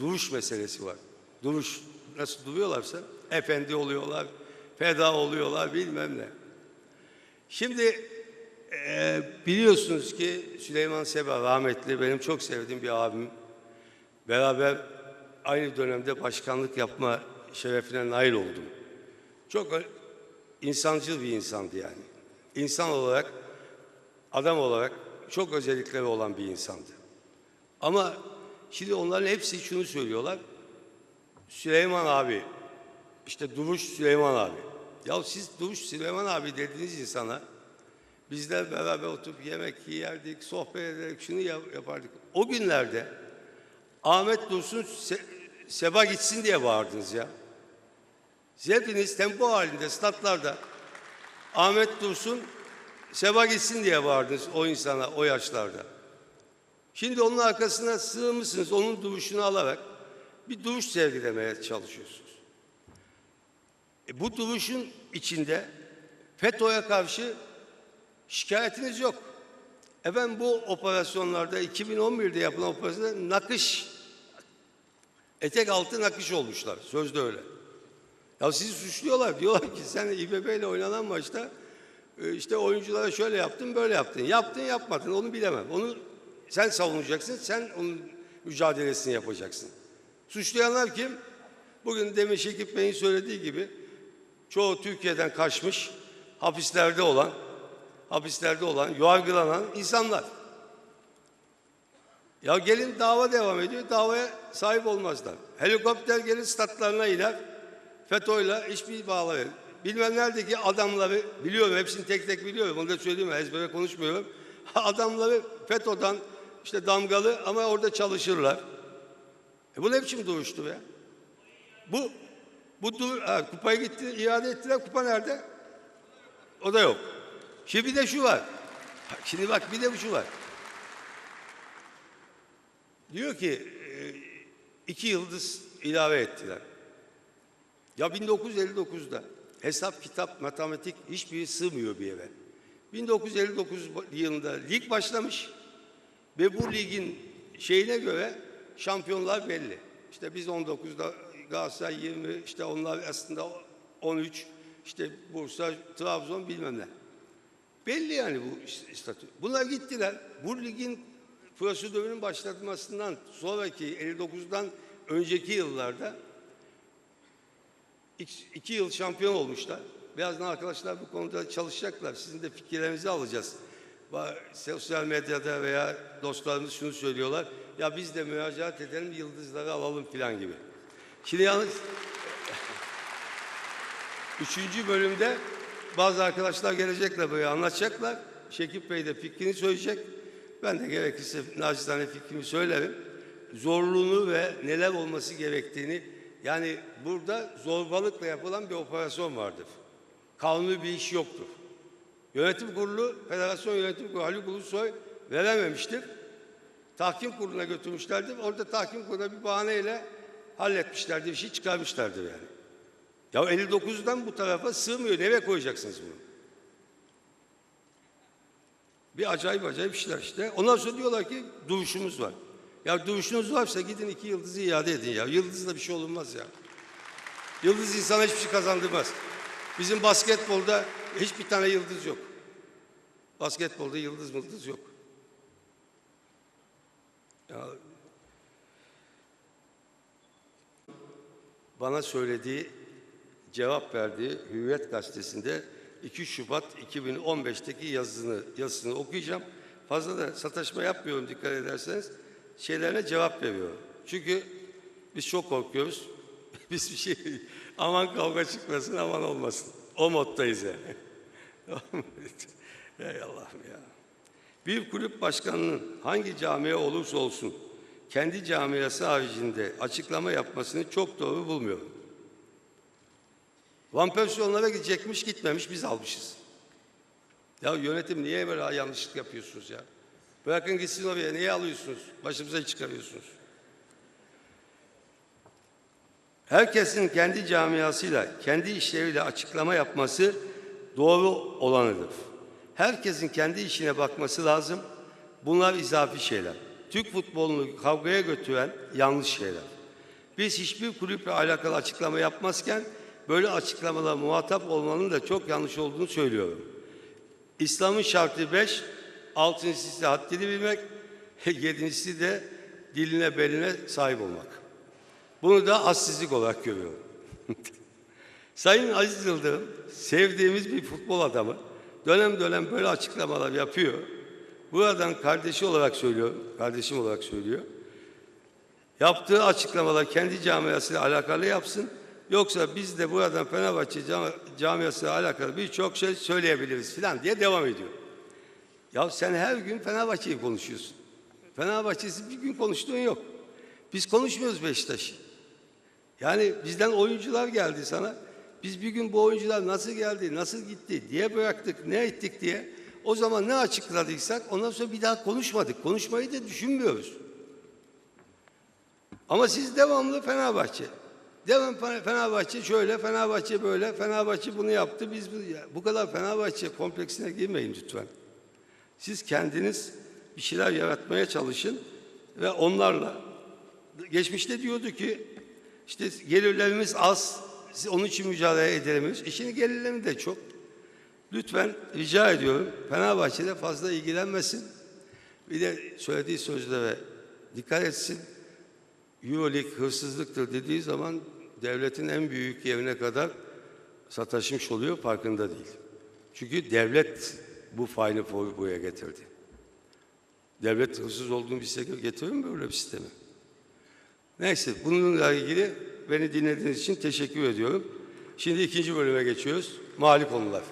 duruş meselesi var. Duruş nasıl duruyorlarsa efendi oluyorlar, feda oluyorlar bilmem ne. Şimdi e, biliyorsunuz ki Süleyman Seba rahmetli benim çok sevdiğim bir abim. Beraber aynı dönemde başkanlık yapma şerefine nail oldum. Çok insancıl bir insandı yani. İnsan olarak, adam olarak çok özellikleri olan bir insandı. Ama şimdi onların hepsi şunu söylüyorlar. Süleyman abi, işte Duruş Süleyman abi. Ya siz Duruş Süleyman abi dediğiniz insana bizler beraber oturup yemek yerdik, sohbet ederek şunu yap- yapardık. O günlerde Ahmet Dursun Se- Seba gitsin diye bağırdınız ya. Hepiniz tempo halinde statlarda Ahmet Dursun Seba gitsin diye bağırdınız o insana o yaşlarda. Şimdi onun arkasına sığınmışsınız, onun duruşunu alarak bir duruş sergilemeye çalışıyorsunuz. E, bu duruşun içinde FETÖ'ye karşı şikayetiniz yok. Efendim bu operasyonlarda 2011'de yapılan operasyonlarda nakış, etek altı nakış olmuşlar. Sözde öyle. Ya sizi suçluyorlar. Diyorlar ki sen İBB ile oynanan maçta e, işte oyunculara şöyle yaptın, böyle yaptın. Yaptın, yapmadın onu bilemem. Onu sen savunacaksın, sen onun mücadelesini yapacaksın. Suçlayanlar kim? Bugün demin Şekip Bey'in söylediği gibi çoğu Türkiye'den kaçmış, hapislerde olan, hapislerde olan, yargılanan insanlar. Ya gelin dava devam ediyor, davaya sahip olmazlar. Helikopter gelir statlarına iner, FETÖ'yle hiçbir bağlı. Bilmem neredeki adamları biliyorum, hepsini tek tek biliyorum, onu da söyleyeyim, ezbere konuşmuyorum. Adamları FETÖ'den işte damgalı ama orada çalışırlar. E bu ne biçim duruştu be? Bu, bu ha, kupayı gitti, iade ettiler, kupa nerede? O da yok. Şimdi bir de şu var. Şimdi bak bir de şu var. Diyor ki e, iki yıldız ilave ettiler. Ya 1959'da hesap, kitap, matematik hiçbiri sığmıyor bir eve. 1959 yılında lig başlamış ve bu ligin şeyine göre şampiyonlar belli. İşte biz 19'da Galatasaray 20, işte onlar aslında 13, işte Bursa, Trabzon bilmem ne. Belli yani bu statü. Bunlar gittiler. Bu ligin prosedürünün başlatmasından sonraki 59'dan önceki yıllarda iki, yıl şampiyon olmuşlar. Birazdan arkadaşlar bu konuda çalışacaklar. Sizin de fikirlerinizi alacağız. Sosyal medyada veya dostlarımız şunu söylüyorlar. Ya biz de müracaat edelim, yıldızları alalım filan gibi. Şimdi yalnız Üçüncü bölümde bazı arkadaşlar gelecekler böyle anlatacaklar. Şekip Bey de fikrini söyleyecek. Ben de gerekirse nacizane fikrimi söylerim. Zorluğunu ve neler olması gerektiğini yani burada zorbalıkla yapılan bir operasyon vardır. Kanuni bir iş yoktur. Yönetim kurulu, federasyon yönetim kurulu Haluk Ulusoy verememiştir. Tahkim kuruluna götürmüşlerdir. Orada tahkim kuruluna bir bahaneyle halletmişlerdir. Bir şey çıkarmışlardır yani. Ya 59'dan bu tarafa sığmıyor. Nereye koyacaksınız bunu? Bir acayip acayip işler işte. Ondan sonra diyorlar ki duruşumuz var. Ya duruşunuz varsa gidin iki yıldızı iade edin ya. Yıldızla bir şey olmaz ya. Yıldız insana hiçbir şey kazandırmaz. Bizim basketbolda hiçbir tane yıldız yok. Basketbolda yıldız mıldız yok. Ya bana söylediği, cevap verdiği Hürriyet Gazetesi'nde 2 Şubat 2015'teki yazısını, yazısını okuyacağım. Fazla da sataşma yapmıyorum dikkat ederseniz. Şeylerine cevap veriyor. Çünkü biz çok korkuyoruz. biz bir şey, aman kavga çıkmasın, aman olmasın. O moddayız yani. Ey Allah'ım ya. Bir kulüp başkanının hangi camiye olursa olsun kendi camiası haricinde açıklama yapmasını çok doğru bulmuyorum. Van Persie gidecekmiş gitmemiş biz almışız. Ya yönetim niye böyle yanlışlık yapıyorsunuz ya? Bırakın gitsin oraya niye alıyorsunuz? Başımıza çıkarıyorsunuz. Herkesin kendi camiasıyla, kendi işleriyle açıklama yapması doğru olanıdır. Herkesin kendi işine bakması lazım. Bunlar izafi şeyler. Türk futbolunu kavgaya götüren yanlış şeyler. Biz hiçbir kulüple alakalı açıklama yapmazken böyle açıklamalara muhatap olmanın da çok yanlış olduğunu söylüyorum. İslam'ın şartı beş, altıncısı haddini bilmek, yedincisi de diline beline sahip olmak. Bunu da hassizlik olarak görüyorum. Sayın Aziz Yıldırım sevdiğimiz bir futbol adamı dönem dönem böyle açıklamalar yapıyor. Buradan kardeşi olarak söylüyorum, kardeşim olarak söylüyor. Yaptığı açıklamalar kendi camiasıyla alakalı yapsın. Yoksa biz de buradan Fenerbahçe cami- camiasıyla alakalı birçok şey söyleyebiliriz falan diye devam ediyor. Ya sen her gün Fenerbahçe'yi konuşuyorsun. Fenerbahçe'si bir gün konuştuğun yok. Biz konuşmuyoruz Beşiktaş'ı. Yani bizden oyuncular geldi sana. Biz bir gün bu oyuncular nasıl geldi, nasıl gitti, diye bıraktık, ne ettik diye. O zaman ne açıkladıysak ondan sonra bir daha konuşmadık. Konuşmayı da düşünmüyoruz. Ama siz devamlı Fenerbahçe. Devam Fe- Fenerbahçe şöyle, Fenerbahçe böyle, Fenerbahçe bunu yaptı. Biz bu kadar Fenerbahçe kompleksine girmeyin lütfen. Siz kendiniz bir şeyler yaratmaya çalışın ve onlarla geçmişte diyordu ki işte gelirlerimiz az, onun için mücadele edemiyoruz. E şimdi gelirlerimiz de çok. Lütfen rica ediyorum Fenerbahçe'de fazla ilgilenmesin. Bir de söylediği sözlere dikkat etsin. Euroleague hırsızlıktır dediği zaman devletin en büyük yerine kadar sataşmış oluyor farkında değil. Çünkü devlet bu Four'u buraya getirdi. Devlet hırsız olduğunu bize getirir mi böyle bir sistemi? Neyse bununla ilgili beni dinlediğiniz için teşekkür ediyorum. Şimdi ikinci bölüme geçiyoruz. Mali konular.